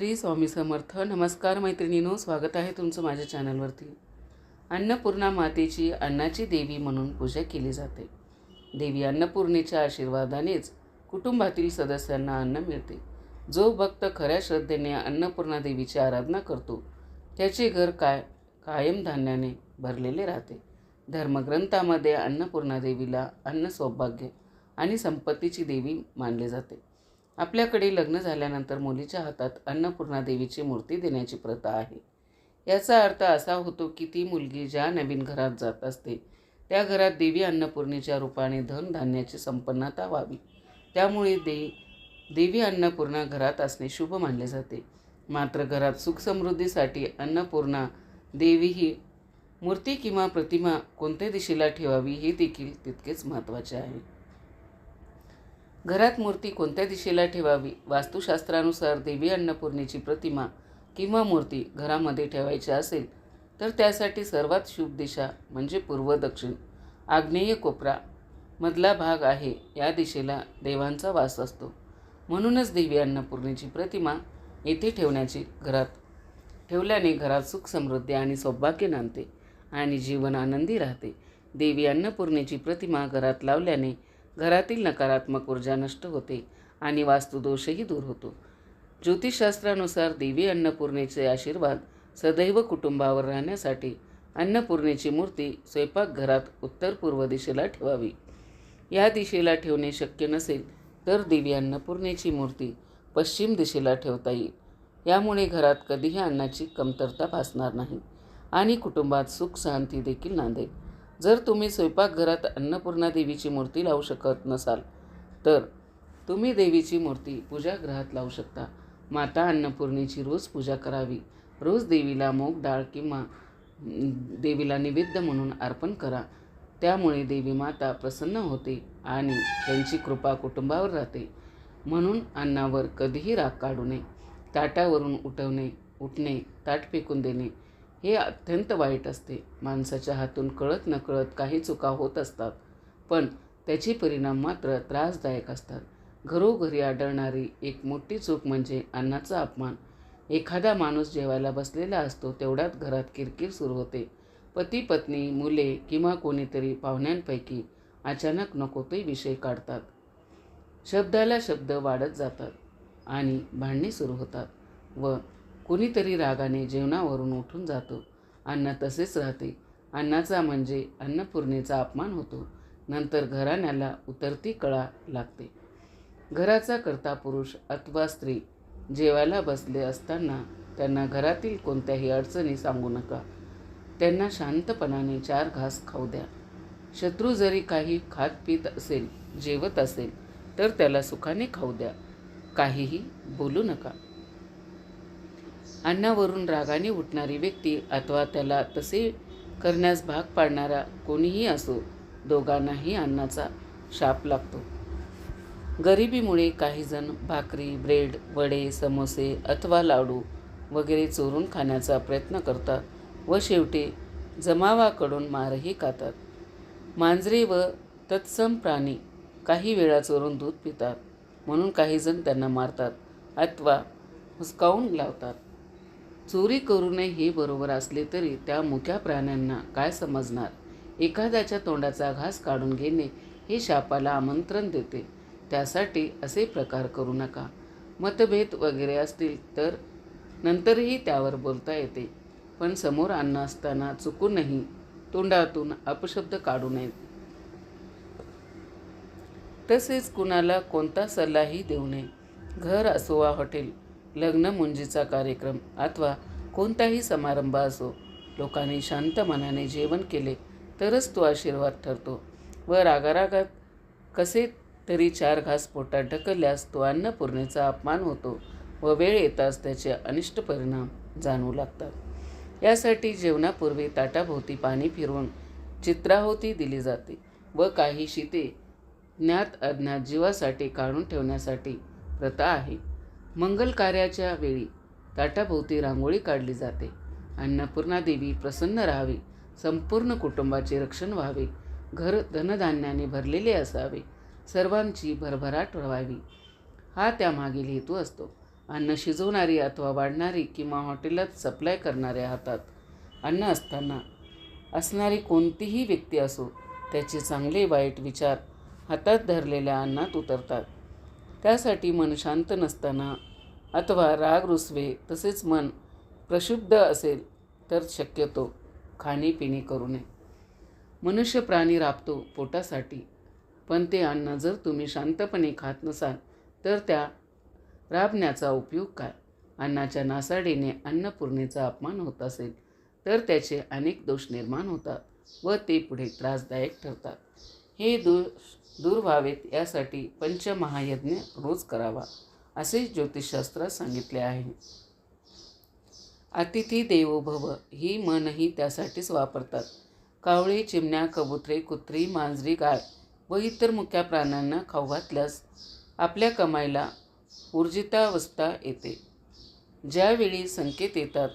श्री स्वामी समर्थ नमस्कार मैत्रिणीनो स्वागत आहे तुमचं माझ्या चॅनलवरती. अन्नपूर्णा मातेची अन्नाची देवी म्हणून पूजा केली जाते. देवी अन्नपूर्णेच्या आशीर्वादानेच कुटुंबातील सदस्यांना अन्न मिळते. जो भक्त खऱ्या श्रद्धेने अन्नपूर्णा देवीची आराधना करतो त्याचे घर काय कायम धान्याने भरलेले राहते. धर्मग्रंथामध्ये अन्नपूर्णा देवीला अन्न सौभाग्य आणि संपत्तीची देवी मानले जाते. आपल्याकडे लग्न झाल्यानंतर मुलीच्या हातात अन्नपूर्णा देवीची मूर्ती देण्याची प्रथा आहे. याचा अर्थ असा होतो की ती मुलगी ज्या नवीन घरात जात असते त्या घरात देवी अन्नपूर्णेच्या रूपाने धन धान्याची संपन्नता व्हावी. त्यामुळे दे देवी अन्नपूर्णा घरात असणे शुभ मानले जाते. मात्र घरात सुखसमृद्धीसाठी अन्नपूर्णा देवी ही मूर्ती किंवा प्रतिमा कोणत्या दिशेला ठेवावी हे देखील तितकेच महत्त्वाचे आहे. घरात मूर्ती कोणत्या दिशेला ठेवावी? वास्तुशास्त्रानुसार देवी अन्नपूर्णेची प्रतिमा किंवा मूर्ती घरामध्ये ठेवायची असेल तर त्यासाठी सर्वात शुभ दिशा म्हणजे पूर्व दक्षिण. आग्नेय कोपरा मधला भाग आहे या दिशेला देवांचा वास असतो. म्हणूनच देवी अन्नपूर्णेची प्रतिमा येथे ठेवण्याची घरात ठेवल्याने घरात सुख समृद्धी आणि सौभाग्य नांदते आणि जीवन आनंदी राहते. देवी अन्नपूर्णेची प्रतिमा घरात लावल्याने घरातील नकारात्मक ऊर्जा नष्ट होते आणि वास्तुदोषही दूर होतो. ज्योतिषशास्त्रानुसार देवी अन्नपूर्णेचे आशीर्वाद सदैव कुटुंबावर राहण्यासाठी अन्नपूर्णेची मूर्ती स्वयंपाकघरात उत्तर पूर्व दिशेला ठेवावी. या दिशेला ठेवणे शक्य नसेल तर देवी अन्नपूर्णेची मूर्ती पश्चिम दिशेला ठेवता येईल. यामुळे घरात कधीही अन्नाची कमतरता भासणार नाही आणि कुटुंबात सुख शांती देखील नांदेल. जर तुम्ही स्वयंपाकघरात अन्नपूर्णा देवीची मूर्ती लावू शकत नसाल तर तुम्ही देवीची मूर्ती पूजागृहात लावू शकता. माता अन्नपूर्णेची रोज पूजा करावी. रोज देवीला मूग डाळ किंवा देवीला निवेद्य म्हणून अर्पण करा. त्यामुळे देवी माता प्रसन्न होते आणि त्यांची कृपा कुटुंबावर राहते. म्हणून अन्नावर कधीही राग काढू नये. ताटावरून उठवणे उठणे ताट फेकून देणे हे अत्यंत वाईट असते. माणसाच्या हातून कळत नकळत काही चुका होत असतात पण त्याचे परिणाम मात्र त्रासदायक असतात. घरोघरी आढळणारी एक मोठी चूक म्हणजे अन्नाचा अपमान. एखादा माणूस जेवायला बसलेला असतो तेवढ्यात घरात किरकिर सुरू होते. पती पत्नी मुले किंवा कोणीतरी पाहुण्यांपैकी अचानक नको ते विषय काढतात. शब्दाला शब्द वाढत जातात आणि भांडणे सुरू होतात व कुणीतरी रागाने जेवणावरून उठून जातो. अन्न तसेच राहते. अन्नाचा म्हणजे अन्नपूर्णेचा अपमान होतो. नंतर घराण्याला उतरती कळा लागते. घराचा करता पुरुष अथवा स्त्री जेवायला बसले असताना त्यांना घरातील कोणत्याही अडचणी सांगू नका. त्यांना शांतपणाने चार घास खाऊ द्या. शत्रू जरी काही खात पित असेल जेवत असेल तर त्याला सुखाने खाऊ द्या. काहीही बोलू नका. अन्नावरून रागाने उठणारी व्यक्ती अथवा त्याला तसे करण्यास भाग पाडणारा कोणीही असो दोघांनाही अन्नाचा शाप लागतो. गरिबीमुळे काहीजण भाकरी ब्रेड वडे समोसे अथवा लाडू वगैरे चोरून खाण्याचा प्रयत्न करतात व शेवटी जमावाकडून मारही खातात. मांजरे व तत्सम प्राणी काही वेळा चोरून दूध पितात म्हणून काहीजण त्यांना मारतात अथवा हुसकावून लावतात. चोरी करू नये हे बरोबर असले तरी त्या मुक्या प्राण्यांना काय समजणार? एखाद्याच्या तोंडाचा घास काढून घेणे हे शापाला आमंत्रण देते. त्यासाठी असे प्रकार करू नका. मतभेद वगैरे असतील तर नंतरही त्यावर बोलता येते. पण समोर अन्न असताना चुकूनही तोंडातून अपशब्द काढू नयेत तसेच कुणाला कोणता सल्लाही देऊ नये. घर असो वा हॉटेल लग्न मुंजीचा कार्यक्रम अथवा कोणताही समारंभ असो लोकांनी शांत मनाने जेवण केले तरच तो आशीर्वाद ठरतो व रागारागात कसे तरी चार घास पोटात ढकलल्यास तो अन्नपूर्णेचा अपमान होतो व वेळ येताच त्याचे अनिष्ट परिणाम जाणवू लागतात. यासाठी जेवणापूर्वी ताटाभोवती पाणी फिरवून चित्राहोती दिली जाते व काही शिते ज्ञात अज्ञात जीवासाठी काढून ठेवण्यासाठी प्रथा आहे. मंगल कार्याच्या वेळी ताटाभोवती रांगोळी काढली जाते. अन्नपूर्णा देवी प्रसन्न राहावी संपूर्ण कुटुंबाचे रक्षण व्हावे घर धनधान्याने भरलेले असावे सर्वांची भरभराट व्हावी. हा त्यामागील हेतू असतो. अन्न शिजवणारी अथवा वाढणारी किंवा हॉटेलात सप्लाय करणाऱ्या हातात अन्न असताना असणारी कोणतीही व्यक्ती असो त्याचे चांगले वाईट विचार हातात धरलेल्या अन्नात उतरतात. त्यासाठी मन शांत नसताना अथवा राग रुसवे तसेच मन प्रक्षुब्ध असेल तर शक्यतो खाणेपिणे करू नये. मनुष्य प्राणी राबतो पोटासाठी पण ते अन्न जर तुम्ही शांतपणे खात नसाल तर त्या राबण्याचा उपयोग काय? अन्नाच्या नासाडीने अन्नपूर्णेचा अपमान होत असेल तर त्याचे अनेक दोष निर्माण होतात व ते पुढे त्रासदायक ठरतात. हे दोष दूर व्हावेत यासाठी पंचमहायज्ञ रोज करावा असे ज्योतिषशास्त्रात सांगितले आहे. अतिथी देवो भव ही मनही त्यासाठीच वापरतात. कावळे चिमण्या कबुतरे कुत्री मांजरी गाय व इतर मुख्या प्राण्यांना खाऊ घातल्यास आपल्या कमाईला ऊर्जितावस्था येते. ज्यावेळी संकेत येतात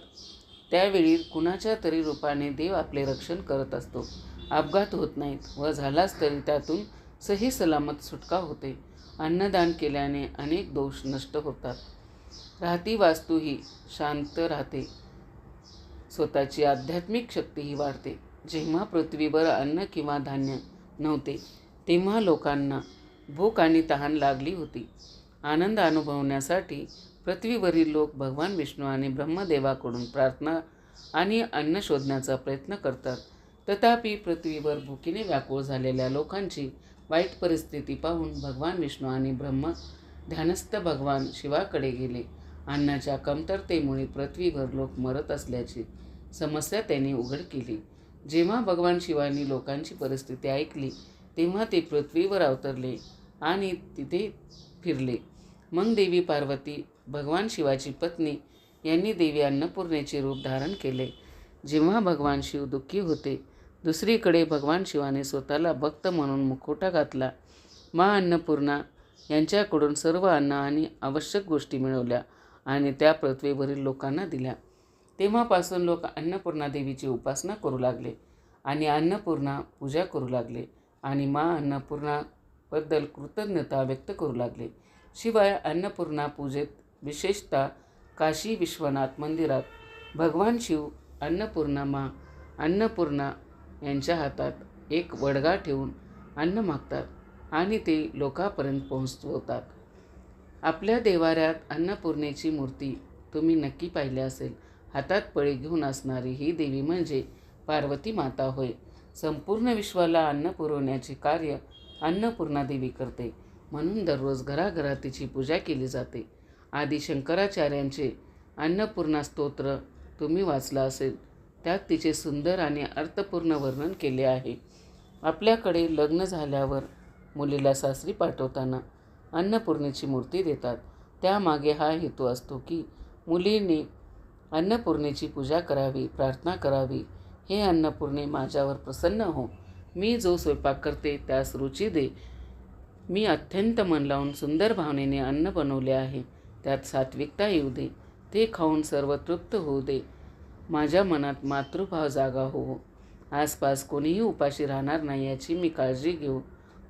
त्यावेळी कुणाच्या तरी रूपाने देव आपले रक्षण करत असतो. अपघात होत नाहीत व झालाच तरी त्यातून सही सलामत सुटका होते. अन्नदान केल्याने अनेक दोष नष्ट होतात. राहती वास्तू ही शांत राहते. स्वतःची आध्यात्मिक शक्तीही वाढते. जेव्हा पृथ्वीवर अन्न किंवा धान्य नव्हते तेव्हा लोकांना भूक आणि तहान लागली होती. आनंद अनुभवण्यासाठी पृथ्वीवरील लोक भगवान विष्णू आणि ब्रह्मदेवाकडून प्रार्थना आणि अन्न शोधण्याचा प्रयत्न करतात. तथापि पृथ्वीवर भुकीने व्याकुळ झालेल्या लोकांची वाईट परिस्थिती पाहून भगवान विष्णू आणि ब्रह्म ध्यानस्थ भगवान शिवाकडे गेले. अन्नाच्या कमतरतेमुळे पृथ्वीवर लोक मरत असल्याची समस्या त्यांनी उघड केली. जेव्हा भगवान शिवानी लोकांची परिस्थिती ऐकली तेव्हा ते पृथ्वीवर अवतरले आणि तिथे फिरले. मग देवी पार्वती भगवान शिवाची पत्नी यांनी देवी अन्नपूर्णेचे रूप धारण केले. जेव्हा भगवान शिव दुःखी होते दुसरीकडे भगवान शिवाने स्वतःला भक्त म्हणून मुखोटा घातला. मा अन्नपूर्णा यांच्याकडून सर्व अन्न आणि आवश्यक गोष्टी मिळवल्या आणि त्या पृथ्वीवरील लोकांना दिल्या. तेव्हापासून लोक अन्नपूर्णा देवीची उपासना करू लागले आणि अन्नपूर्णा पूजा करू लागले आणि मा अन्नपूर्णाबद्दल कृतज्ञता व्यक्त करू लागले. शिवाय अन्नपूर्णा पूजेत विशेषतः काशी विश्वनाथ मंदिरात भगवान शिव अन्नपूर्णा मा अन्नपूर्णा यांच्या हातात एक वडगा ठेवून अन्न मागतात आणि ते लोकांपर्यंत पोहोचवतात. आपल्या देवाऱ्यात अन्नपूर्णेची मूर्ती तुम्ही नक्की पाहिली असेल. हातात पळी घेऊन असणारी ही देवी म्हणजे पार्वती माता होय. संपूर्ण विश्वाला अन्न पुरवण्याचे कार्य अन्नपूर्णा देवी करते. म्हणून दररोज घराघरात तिची पूजा केली जाते. आदी शंकराचार्यांचे अन्नपूर्णा स्तोत्र तुम्ही वाचला असेल. त्यात तिचे सुंदर आणि अर्थपूर्ण वर्णन केले आहे. आपल्याकडे लग्न झाल्यावर मुलीला सासरी पाठवताना अन्नपूर्णेची मूर्ती देतात. त्यामागे हा हेतू असतो की मुलीने अन्नपूर्णेची पूजा करावी प्रार्थना करावी. हे अन्नपूर्णे माझ्यावर प्रसन्न हो. मी जो स्वयंपाक करते त्यास रुची दे. मी अत्यंत मन लावून सुंदर भावनेने अन्न बनवले आहे. त्यात सात्विकता येऊ दे. ते खाऊन सर्व तृप्त होऊ दे. माझ्या मनात मातृभाव जागा होवो. आसपास कोणीही उपाशी राहणार नाही याची मी काळजी घेऊ.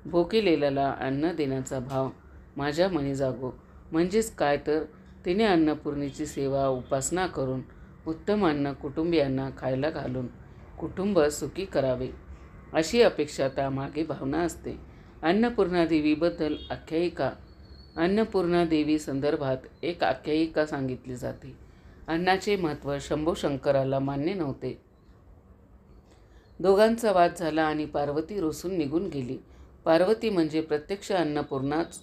भोकेलेल्याला अन्न देण्याचा भाव माझ्या मनी जागो. म्हणजेच काय तर? तिने अन्नपूर्णेची सेवा उपासना करून उत्तम अन्न कुटुंबियांना खायला घालून कुटुंब सुखी करावे. अशी अपेक्षा त्यामागे भावना असते. अन्नपूर्णा देवीबद्दल आख्यायिका. अन्नपूर्णा देवी संदर्भात एक आख्यायिका सांगितली जाते. अन्नाचे महत्त्व शंभू शंकराला मान्य नव्हते. दोघांचा वाद झाला आणि पार्वती रुसून निघून गेली. पार्वती म्हणजे प्रत्यक्ष अन्नपूर्णाच.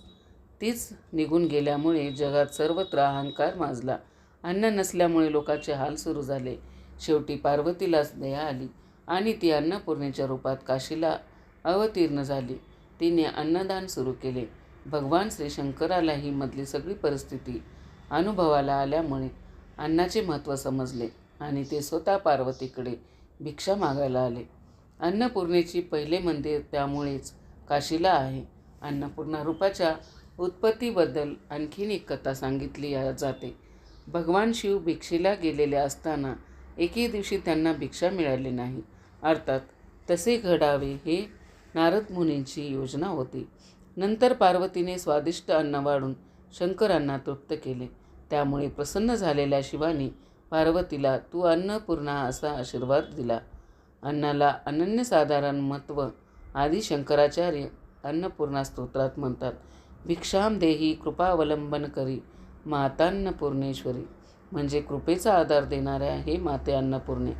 तीच निघून गेल्यामुळे जगात सर्वत्र अहंकार माजला. अन्न नसल्यामुळे लोकांचे हाल सुरू झाले. शेवटी पार्वतीलाच दया आली आणि ती अन्नपूर्णेच्या रूपात काशीला अवतीर्ण झाली. तिने अन्नदान सुरू केले. भगवान श्री शंकरालाही मधली सगळी परिस्थिती अनुभवाला आल्यामुळे अन्नाचे महत्त्व समजले आणि ते स्वतः पार्वतीकडे भिक्षा मागायला आले. अन्नपूर्णेची पहिले मंदिर त्यामुळेच काशीला आहे. अन्नपूर्णा रूपाच्या उत्पत्तीबद्दल आणखीन एक कथा सांगितली जाते. भगवान शिव भिक्षेला गेलेले असताना एके दिवशी त्यांना भिक्षा मिळाली नाही. अर्थात तसे घडावे हे नारद मुनींची योजना होती. नंतर पार्वतीने स्वादिष्ट अन्न वाढून शंकरांना तृप्त केले. त्यामुळे प्रसन्न झालेल्या शिवानी पार्वतीला तू अन्नपूर्णा असा आशीर्वाद दिला. अन्नाला अनन्यसाधारण महत्त्व आदी शंकराचार्य अन्नपूर्णा स्तोत्रात म्हणतात भिक्षाम देही कृपावलंबन करी मातान्नपूर्णेश्वरी. म्हणजे कृपेचा आधार देणाऱ्या हे माते अन्नपूर्णे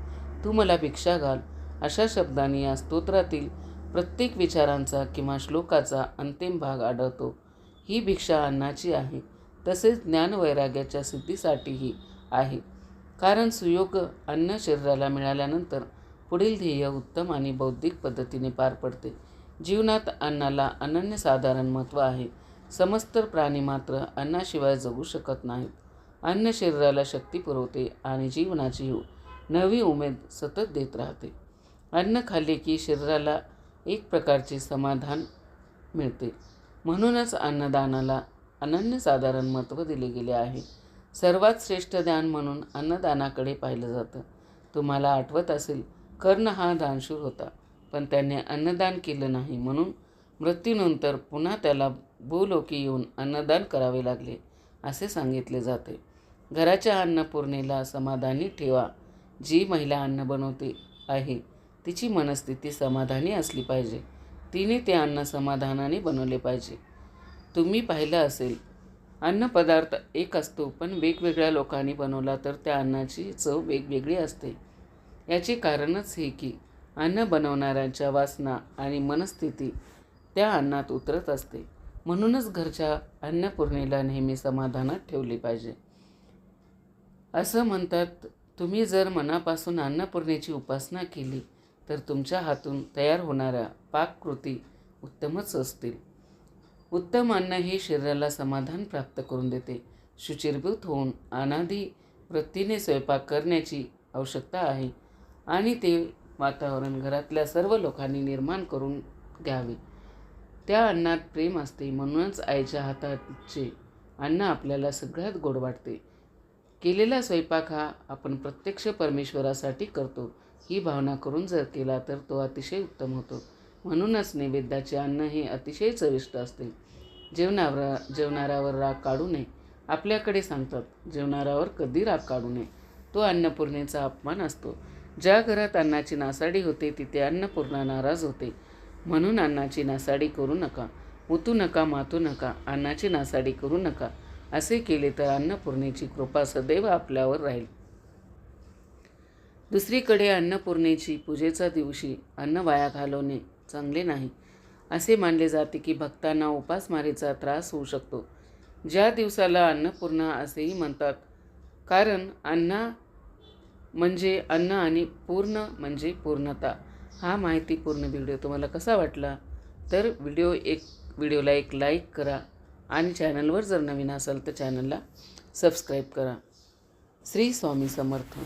तू मला भिक्षा घाल. अशा शब्दांनी या स्तोत्रातील प्रत्येक विचारांचा किंवा श्लोकाचा अंतिम भाग आढळतो. ही भिक्षा अन्नाची आहे. तसेच ज्ञानवैराग्याच्या सिद्धीसाठीही आहे. कारण सुयोग अन्न शरीराला मिळाल्यानंतर पुढील ध्येय उत्तम आणि बौद्धिक पद्धतीने पार पडते. जीवनात अन्नाला अनन्यसाधारण महत्त्व आहे. समस्त प्राणी मात्र अन्नाशिवाय जगू शकत नाहीत. अन्न शरीराला शक्ती पुरवते आणि जीवनाची नवी उमेद सतत देत राहते. अन्न खाल्ले की शरीराला एक प्रकारचे समाधान मिळते. म्हणूनच अन्नदानाला अनन्यसाधारण महत्त्व दिले गेले आहे. सर्वात श्रेष्ठ दान म्हणून अन्नदानाकडे पाहिलं जातं. तुम्हाला आठवत असेल कर्ण हा दानशूर होता पण त्याने अन्नदान केलं नाही म्हणून मृत्यूनंतर पुन्हा त्याला भूलोकी येऊन अन्नदान करावे लागले असे सांगितले जाते. घराच्या अन्नपूर्णेला समाधानी ठेवा. जी महिला अन्न बनवते आहे तिची मनस्थिती समाधानी असली पाहिजे. तिने ते अन्न समाधानाने बनवले पाहिजे. तुम्ही पाहिलं असेल. अन्नपदार्थ एक असतो पण वेगवेगळ्या लोकांनी बनवला तर त्या अन्नाची चव वेगवेगळी असते. याचे कारणच हे की अन्न बनवणाऱ्यांच्या वासना आणि मनस्थिती त्या अन्नात उतरत असते. म्हणूनच घरच्या अन्नपूर्णेला नेहमी समाधानात ठेवले पाहिजे. असं म्हणतात तुम्ही जर मनापासून अन्नपूर्णेची उपासना केली तर तुमच्या हातून तयार होणाऱ्या पाककृती उत्तमच असतील. उत्तम अन्न हे शरीराला समाधान प्राप्त करून देते. शुचिर्भूत होऊन अनादी वृत्तीने स्वयंपाक करण्याची आवश्यकता आहे आणि ते वातावरण घरातल्या सर्व लोकांनी निर्माण करून घ्यावे. त्या अन्नात प्रेम असते. म्हणूनच आईच्या हाताचे अन्न आपल्याला सगळ्यात गोड वाटते. केलेला स्वयंपाक हा आपण प्रत्यक्ष परमेश्वरासाठी करतो. ही भावना करून जर केला तर तो अतिशय उत्तम होतो. म्हणूनच नैवेद्याचे अन्न हे अतिशय चविष्ट असते. जेवणावर जेवणाऱ्यावर राग काढू नये. आपल्याकडे सांगतात जेवणाऱ्यावर कधी राग काढू नये. तो अन्नपूर्णेचा अपमान असतो. ज्या घरात अन्नाची नासाडी होते तिथे अन्नपूर्णा नाराज होते. म्हणून अन्नाची नासाडी करू नका. उतू नका मातू नका. अन्नाची नासाडी करू नका. असे केले तर अन्नपूर्णेची कृपा सदैव आपल्यावर राहील. दुसरीकडे अन्नपूर्णेची पूजेचा दिवशी अन्न वाया घालवणे चांगले नाही. असे मानले जाते की भक्तांना उपासमारीचा त्रास होऊ शकतो. ज्या दिवसाला अन्नपूर्णा असेही म्हणतात. कारण अन्ना म्हणजे अन्न आणि पूर्ण म्हणजे पूर्णता. हा माहितीपूर्ण व्हिडिओ तुम्हाला कसा वाटला? तर व्हिडिओ एक व्हिडिओला एक लाईक करा आणि चॅनलवर जर नवीन असाल तर चॅनलला सबस्क्राईब करा. श्री स्वामी समर्थ.